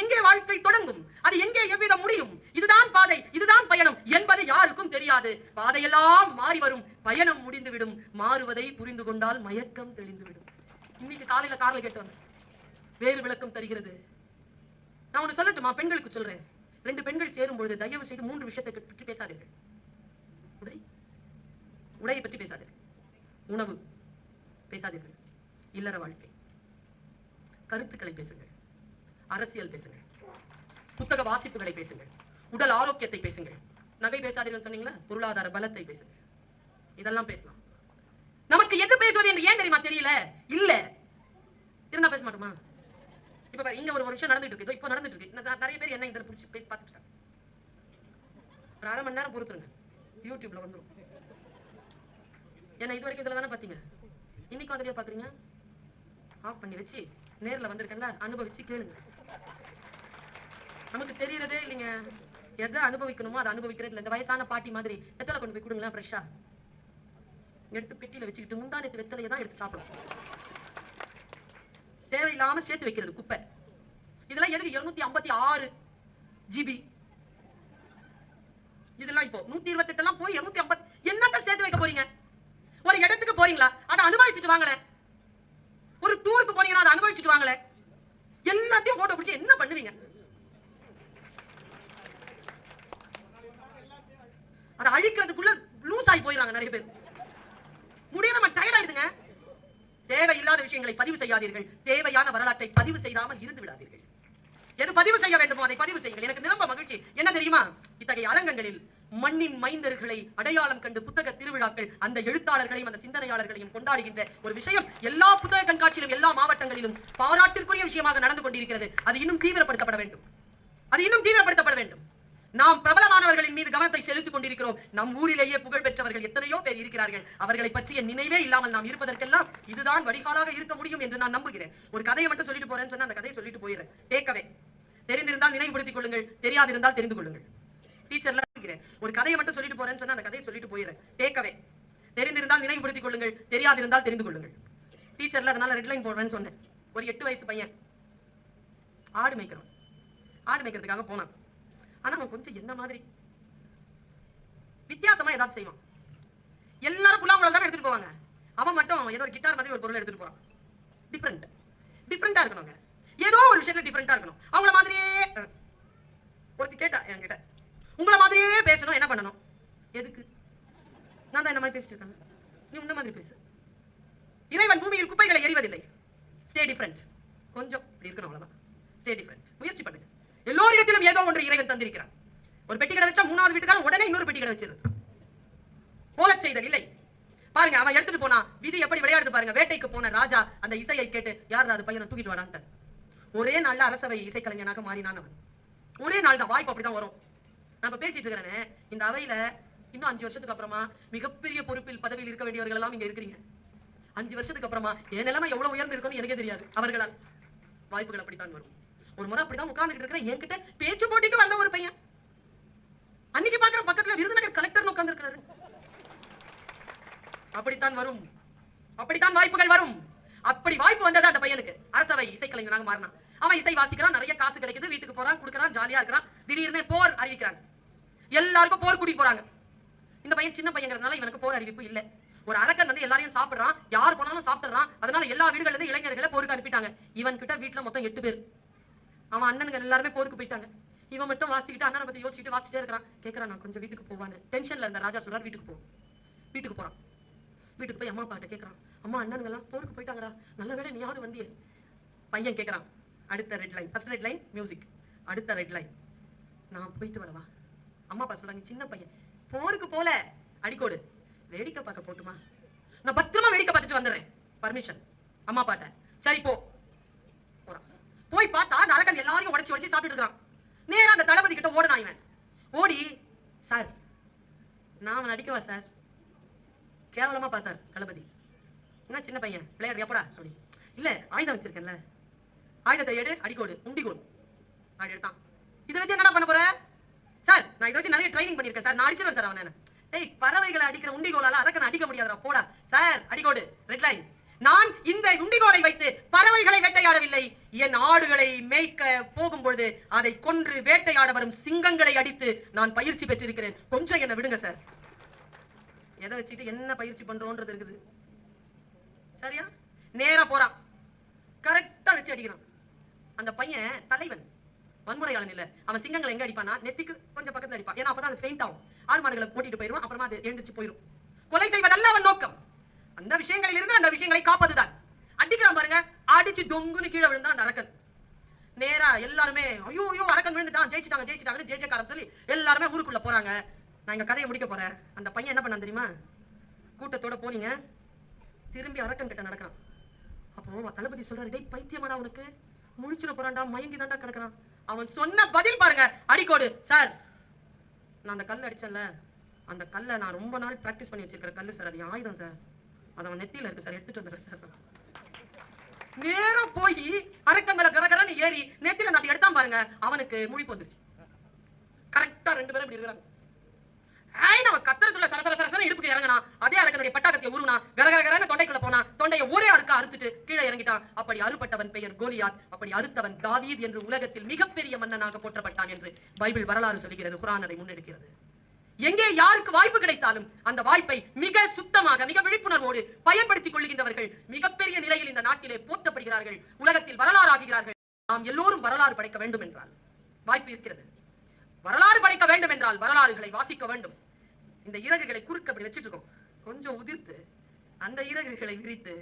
எங்கே வாழ்க்கை தொடங்கும்? அது எங்கே எவ்விதம் முடியும்? இதுதான் பாதை இதுதான் பயணம் என்பது யாருக்கும் தெரியாது. பாதையெல்லாம் மாறி வரும். பயணம் முடிந்துவிடும். மாறுவதை புரிந்து கொண்டால் மயக்கம் தெளிந்துவிடும். இன்னைக்கு காலையில கார்ல கேட்டு வந்தேன். வேறு விளக்கம் தருகிறது. நான் ஒண்ணு சொல்லட்டுமா? பெண்களுக்கு சொல்றேன். ரெண்டு பெண்கள் சேரும் பொழுது தயவு செய்து மூன்று விஷயத்தை பற்றி பேசாதீர்கள். உடை? உடையை பற்றி பேசாதீர்கள். உணவு? பேசாதீர்கள். இல்லற வாழ்க்கை. கருத்துக்களை பேசுங்கள். அரசியல் பேசுங்கள். புத்தக வாசிப்புகளை பேசுங்கள். உடல் ஆரோக்கியத்தை பேசுங்கள். நகை பேசாதீர்கள் சொன்னீங்களா? பொருளாதார பலத்தை பேசுங்க இதெல்லாம் பேசலாம். நமக்கு எது பேசுவது என்று ஏன் தெரியுமா? தெரியல. இல்ல. இருந்தா பேச மாட்டோமா? இப்ப பாரு, இங்க ஒரு வருஷம் விஷயம் நடந்துட்டு இருக்கு. இப்ப நடந்துட்டு இருக்கு. நிறைய பேர் என்ன இதுல புடிச்சு பேசி பார்த்துட்டாங்க ஒரு அரை மணி நேரம் பொறுத்துருங்க. யூடியூப்ல வந்துரும். என்ன இது வரைக்கும் இதுல தானே பாத்தீங்க இன்னைக்கு மாதிரியா பாக்குறீங்க ஆஃப் பண்ணி வச்சு நேர்ல வந்திருக்கேன்ல அனுபவிச்சு கேளுங்க. நமக்கு தெரியறதே இல்லைங்க. எதை அனுபவிக்கணுமோ அதை அனுபவிக்கிறது இல்லை இந்த வயசான பாட்டி மாதிரி எத்தனை கொண்டு போய் கொடுங்களேன் ஃப்ரெஷ்ஷா எடுத்து பெட்டியில வச்சுக்கிட்டு முந்தானத்து வெத்தலையை தான் எடுத்து சாப்பிடும் தேவையில்லாம சேர்த்து வைக்கிறது குப்பை. இதெல்லாம் எதுக்கு? இருநூத்தி ஐம்பத்தி ஆறு ஜிபி. இதெல்லாம் இப்போ நூத்தி இருபத்தி எட்டு எல்லாம் போய் இருநூத்தி ஐம்பத்தி என்னத்த சேர்த்து வைக்க போறீங்க? ஒரு இடத்துக்கு போறீங்களா? அதை அனுபவிச்சுட்டு வாங்கல ஒரு டூருக்கு போறீங்கன்னா அதை அனுபவிச்சுட்டு வாங்கல எல்லாத்தையும் போட்டோ பிடிச்சி என்ன பண்ணுவீங்க? அதை அழிக்கிறதுக்குள்ள லூஸ் ஆகி போயிடுறாங்க நிறைய பேர். முடிய நம்ம டயர்ட் தேவையில்லாத விஷயங்களை பதிவு செய்யாதீர்கள். தேவையான வரலாற்றை பதிவு செய்யாமல் இருந்து விடாதீர்கள். எது பதிவு செய்ய வேண்டுமோ அதை பதிவு செய்யுங்கள். எனக்கு நிரம்ப மகிழ்ச்சி. என்ன தெரியுமா? இத்தகைய அரங்கங்களில் மண்ணின் மைந்தர்களை அடையாளம் கண்டு புத்தக திருவிழாக்கள் அந்த எழுத்தாளர்களையும் அந்த சிந்தனையாளர்களையும் கொண்டாடுகின்ற ஒரு விஷயம் எல்லா புத்தக கண்காட்சியிலும் எல்லா மாவட்டங்களிலும் பாராட்டிற்குரிய விஷயமாக நடந்து கொண்டிருக்கிறது. அது இன்னும் தீவிரப்படுத்தப்பட வேண்டும். அது இன்னும் தீவிரப்படுத்தப்பட வேண்டும். நாம் பிரபலமானவர்களின் மீது கவனத்தை செலுத்திக் கொண்டிருக்கிறோம். நம் ஊரிலேயே புகழ் பெற்றவர்கள் எத்தனையோ பேர் இருக்கிறார்கள். அவர்களை பற்றிய நினைவே இல்லாமல் நாம் இருப்பதற்கெல்லாம் இதுதான் வடிகாலாக இருக்க முடியும் என்று நான் நம்புகிறேன். ஒரு கதையை மட்டும் சொல்லிட்டு போறேன்னு சொன்னா அந்த கதையை சொல்லிட்டு போயிடுறேன். டேக்கவே தெரிந்திருந்தால் நினைவுபடுத்திக் கொள்ளுங்கள். தெரியாதிருந்தால் தெரிந்து கொள்ளுங்கள். டீச்சர்ல ஒரு கதையை மட்டும் சொல்லிட்டு போறேன்னு சொன்னா அந்த கதையை சொல்லிட்டு போயிடுறேன். டேக்கவே தெரிந்திருந்தால் நினைவுபடுத்திக் கொள்ளுங்கள். தெரியாதிருந்தால் தெரிந்து கொள்ளுங்கள். டீச்சர்ல அதனால ரெட்லைன் போடுறேன்னு சொன்னேன். ஒரு எட்டு வயசு பையன். ஆடு மேய்க்கிறோம் ஆடு மேய்க்கிறதுக்காக போனான். ஆனா அவன் கொஞ்சம் என்ன மாதிரி? வித்தியாசமா ஏதாவது செய்வான். எல்லாரும் புல்லாங்குழல் தான் எடுத்துட்டு போவாங்க. அவன் மட்டும் ஏதோ ஒரு கிட்டார் மாதிரி ஒரு பொருள் எடுத்துட்டு போறான். டிஃப்ரெண்ட் டிஃப்ரெண்டா இருக்கணுங்க. ஏதோ ஒரு விஷயத்துல டிஃப்ரெண்டா இருக்கணும். அவங்கள மாதிரியே ஒருத்தி கேட்டா என்கிட்ட உங்கள மாதிரியே பேசணும். என்ன பண்ணணும்? எதுக்கு? நான் தான் என்ன மாதிரி பேசிட்டு இருக்கேன். நீ உன்ன மாதிரி பேசு. இறைவன் பூமியில் குப்பைகளை எறிவதில்லை. ஸ்டே டிஃப்ரெண்ட் கொஞ்சம் இப்படி இருக்கணும். அவ்வளவுதான். ஸ்டே டிஃப்ரெண்ட் முயற்சி பண்ணுங்க. எல்லோரிடத்திலும் ஏதோ ஒன்று இறைவன் தந்திருக்கிறான். ஒரு பெட்டி கடை வச்சா மூணாவது வீட்டுக்காரன் உடனே இன்னொரு பெட்டி கடை போலச் செய்தல் இல்லை. பாருங்க அவன் எடுத்துட்டு போனா விதி எப்படி விளையாடுது பாருங்க. வேட்டைக்கு போன ராஜா அந்த இசையை கேட்டு யார் அது பையனை தூக்கிட்டு வாடான்ட்டார் ஒரே நாள்ல அரசவை இசைக்கலைஞனாக மாறினான் அவன். ஒரே நாள் தான் வாய்ப்பு அப்படிதான் வரும். நான் இப்ப பேசிட்டு இருக்கிறேன்னு இந்த அவையில இன்னும் அஞ்சு வருஷத்துக்கு அப்புறமா மிகப்பெரிய பொறுப்பில் பதவியில் இருக்க வேண்டியவர்கள் எல்லாம் இங்க இருக்கிறீங்க. அஞ்சு வருஷத்துக்கு அப்புறமா என் நிலைமை எவ்வளவு உயர்ந்து இருக்கும்னு எனக்கே தெரியாது. அவர்களால் வாய்ப்புகள் அப்படித்தான் வரும். ஒரு முறை அப்படிதான் உட்கார்ந்துட்டு இருக்கிறேன் என்கிட்ட பேச்சு போட்டிக்கு வந்த ஒரு பையன். அன்னைக்கு பாக்குற பக்கத்துல விருதுநகர் கலெக்டர் உட்கார்ந்து இருக்கிறாரு அப்படித்தான் வரும். அப்படித்தான் வாய்ப்புகள் வரும். அப்படி வாய்ப்பு வந்தது அந்த பையனுக்கு? அரசவை இசைக்கலைஞனாக மாறினான். அவன் இசை வாசிக்கிறான் நிறைய காசு கிடைக்குது வீட்டுக்கு போறான் கொடுக்குறான் ஜாலியா இருக்கிறான். திடீர்னு போர் அறிவிக்கிறாங்க. எல்லாருக்கும் போர் கூட்டிட்டு போறாங்க. இந்த பையன் சின்ன பையங்கிறதுனால இவனுக்கு போர் அறிவிப்பு இல்லை. ஒரு அரக்கன் வந்து எல்லாரையும் சாப்பிடுறான் யார் போனாலும் சாப்பிடுறான் அதனால எல்லா வீடுகள்ல இருந்து இளைஞர்களை போருக்கு அனுப்பிட்டாங்க. இவன் கிட்ட வீட்டுல மொத்தம் எட்டு பேர். அவன் அண்ணனுங்க எல்லாருமே போருக்கு போயிட்டாங்க. இவன் மட்டும் வாசிக்கிட்டு அண்ணனை பத்தி யோசிச்சுட்டு வாசிட்டே இருக்கிறான். கேக்குறான் நான் கொஞ்சம் வீட்டுக்கு போவான்னு. டென்ஷன்ல இருந்த ராஜா சொல்றார் வீட்டுக்கு போ. வீட்டுக்கு போறான். வீட்டுக்கு போய் அம்மா அப்பாட்ட கேக்குறான். அம்மா அண்ணனுங்க எல்லாம் போருக்கு போயிட்டாங்கடா. நல்ல வேலை நீயாவது வந்தியே. பையன் கேக்குறான். அடுத்த red line first red line music அடுத்த ரெட் லைன் நான் போயிட்டு வரவா? அம்மா அப்பா சொல்றாங்க சின்ன பையன். போருக்கு போல. அடிக்கோடு. வேடிக்கை பார்க்க போட்டுமா? நான் பத்திரமா வேடிக்கை பார்த்துட்டு வந்துடுறேன். பர்மிஷன் அம்மா பாட்ட சரி போ. போய் பார்த்தா அந்த அரக்கன் எல்லாரையும் உடச்சி உடச்சி சாப்பிட்டு இருக்கிறான். நேரா அந்த தளபதி கிட்ட ஓடுனான் இவன். ஓடி சார் நான் நடிக்கவா அடிக்கவா சார்? கேவலமா பார்த்தார் தளபதி. என்ன சின்ன பையன்? விளையாடு எப்படா அப்படி. இல்ல ஆயுதம் வச்சிருக்கேன்ல. ஆயுதத்தை எடு அடிக்கோடு உண்டிகோடு. அப்படி எடுத்தான். இதை வச்சு என்னடா பண்ண போற? சார் நான் இதை வச்சு நிறைய ட்ரைனிங் பண்ணிருக்கேன் சார். நான் அடிச்சிருவேன் சார் அவன். டேய் பறவைகளை அடிக்கிற உண்டிகோலால அரக்கனை அடிக்க முடியாதுடா. போடா. சார் அடிக்கோடு ரெட் லைன் நான் இந்த உண்டிகோலை வைத்து பறவைகளை வேட்டையாடவில்லை. என் ஆடுகளை மேய்க்க போகும் பொழுது அதை கொன்று வேட்டையாட வரும் சிங்கங்களை அடித்து நான் பயிற்சி பெற்றிருக்கிறேன். கொஞ்சம் என்ன விடுங்க சார் எதை வச்சுட்டு என்ன பயிற்சி பண்றோன்றது இருக்குது. சரியா? நேரா போறான் கரெக்டா வச்சு அடிக்கிறான். அந்த பையன் தலைவன். வன்முறையாளன் இல்ல. அவன் சிங்கங்களை எங்க அடிப்பானா நெத்திக்கு கொஞ்சம் பக்கத்துல அடிப்பான். ஏன்னா அப்பதான் அது ஃபெயிண்ட் ஆகும். ஆடு மாடுகளை கூட்டிட்டு போயிடும் அப்புறமா அது எழுந்திரிச்சு போயிடும். கொலை செய்வதல்ல அவன் நோக்கம். அந்த விஷயங்களில் இருந்து அந்த விஷயங்களை காப்பதுதான். அடிக்கிறான் பாருங்க. அடிச்சு தொங்குன்னு கீழே விழுந்தா அந்த அரக்கன். நேரா எல்லாருமே ஐயோ ஐயோ அரக்கன் விழுந்துட்டான். ஜெயிச்சிட்டாங்க ஜெயிச்சிட்டாங்கன்னு ஜெய சொல்லி எல்லாருமே ஊருக்குள்ள போறாங்க. நான் எங்க கதையை முடிக்க போறேன். அந்த பையன் என்ன பண்ணான் தெரியுமா? கூட்டத்தோட போனீங்க. திரும்பி அரக்கன் கிட்ட நடக்கிறான். அப்போ தளபதி சொல்றாரு டேய் பைத்தியமாடா உனக்கு. முழிச்சிட போறான்டா மயங்கி தாண்டா கிடக்குறான். அவன் சொன்ன பதில் பாருங்க. அடிக்கோடு சார். நான் அந்த கல் அடிச்சேன்ல. அந்த கல்லை நான் ரொம்ப நாள் ப்ராக்டிஸ் பண்ணி வச்சிருக்கிற கல் சார். அது ஆயுதம் சார். அது அவன் நெத்தியில இருக்கு சார். எடுத்துட்டு வந்துடுறேன் சார். நேரா போய் அரக்கங்களை கரகரன்னு ஏறி நெத்தியில நாட்டி எடுத்தான் பாருங்க. அவனுக்கு முழிப்பு வந்துருச்சு கரெக்டா ரெண்டு பேரும் இப்படி இருக்கிறாங்க. நம்ம கத்திரத்துல சரசர சரசர இடுப்புக்கு இறங்கினா அதே அரக்கனுடைய பட்டாக்கத்தை உருவனா கரகரகரன்னு தொண்டைக்குள்ள போனா தொண்டைய ஒரே அறுக்க அறுத்துட்டு கீழே இறங்கிட்டான். அப்படி அறுபட்டவன் பெயர் கோலியாத் அப்படி அறுத்தவன் தாவீத் என்று உலகத்தில் மிகப்பெரிய மன்னனாக போற்றப்பட்டான் என்று பைபிள் வரலாறு சொல்கிறது குரான் முன்னெடுக்கிறது. எங்கே யாருக்கு வாய்ப்பு கிடைத்தாலும் அந்த வாய்ப்பை மிக சுத்தமாக மிக விழிப்புணர்வோடு பயன்படுத்திக் கொள்கின்றவர்கள் மிகப்பெரிய நிலையில் இந்த நாட்டிலே போற்றப்படுகிறார்கள் உலகத்தில் வரலாறாகிறார்கள். நாம் எல்லோரும் வரலாறு படைக்க வேண்டும் என்றால் வாய்ப்பு இருக்கிறது. வரலாறு படைக்க வேண்டும் என்றால் வரலாறுகளை வாசிக்க வேண்டும். இந்த இறகுகளை குறுக்க அப்படி வச்சுட்டு இருக்கோம். கொஞ்சம் உதிர்த்து அந்த இறகுகளை விரித்து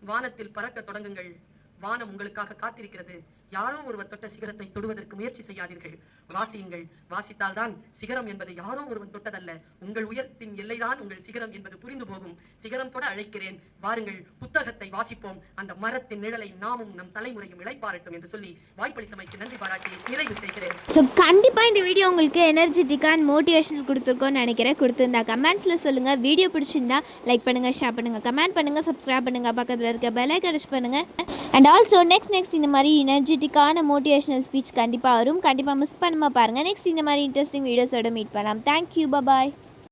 வானத்தில் பறக்க தொடங்குங்கள். வானம் உங்களுக்காக காத்திருக்கிறது. யாரோ ஒருவர் தொட்ட சிகரத்தை தொடுவதற்கு முயற்சி செய்யாதீர்கள். வாசியுங்கள். வாசித்தால்தான் சிகரம் என்பது யாரோ ஒருவன் தொட்டதல்ல. உங்கள் உயரத்தின் எல்லைதான் உங்கள் சிகரம் என்பது புரிந்து போகும். சிகரம் தொட அழைக்கிறேன். வாருங்கள் புத்தகத்தை வாசிப்போம். அந்த மரத்தின் நிழலை நாமும் நம் தலைமுறையும் இழைப்பாரட்டும் என்று சொல்லி வாய்ப்பளித்தமைக்கு நன்றி பாராட்டி நிறைவு செய்கிறேன். ஸோ கண்டிப்பாக இந்த வீடியோ உங்களுக்கு எனர்ஜெட்டிக்காக அண்ட் மோட்டிவேஷனல் கொடுத்துருக்கோன்னு நினைக்கிறேன். கொடுத்துருந்தா கமெண்ட்ஸில் சொல்லுங்கள் வீடியோ பிடிச்சிருந்தா லைக் பண்ணுங்கள் ஷேர் பண்ணுங்கள் கமெண்ட் பண்ணுங்கள் சப்ஸ்கிரைப் பண்ணுங்கள் பக்கத்தில் இருக்க பெல் ஐக்கன் பண்ணுங்கள் அண்ட் ஆல்சோ நெக்ஸ்ட் நெக்ஸ்ட் இந்த மாதிரி எனர்ஜெட்டிக்கான மோட்டிவேஷனல் ஸ்பீச் கண்டிப்பாக வரும். கண்டிப்பாக மிஸ் பண்ணாமல் பாருங்கள் நெக்ஸ்ட் இந்த மாதிரி இன்ட்ரெஸ்டிங் வீடியோஸோட மீட் பண்ணலாம். Thank you bye bye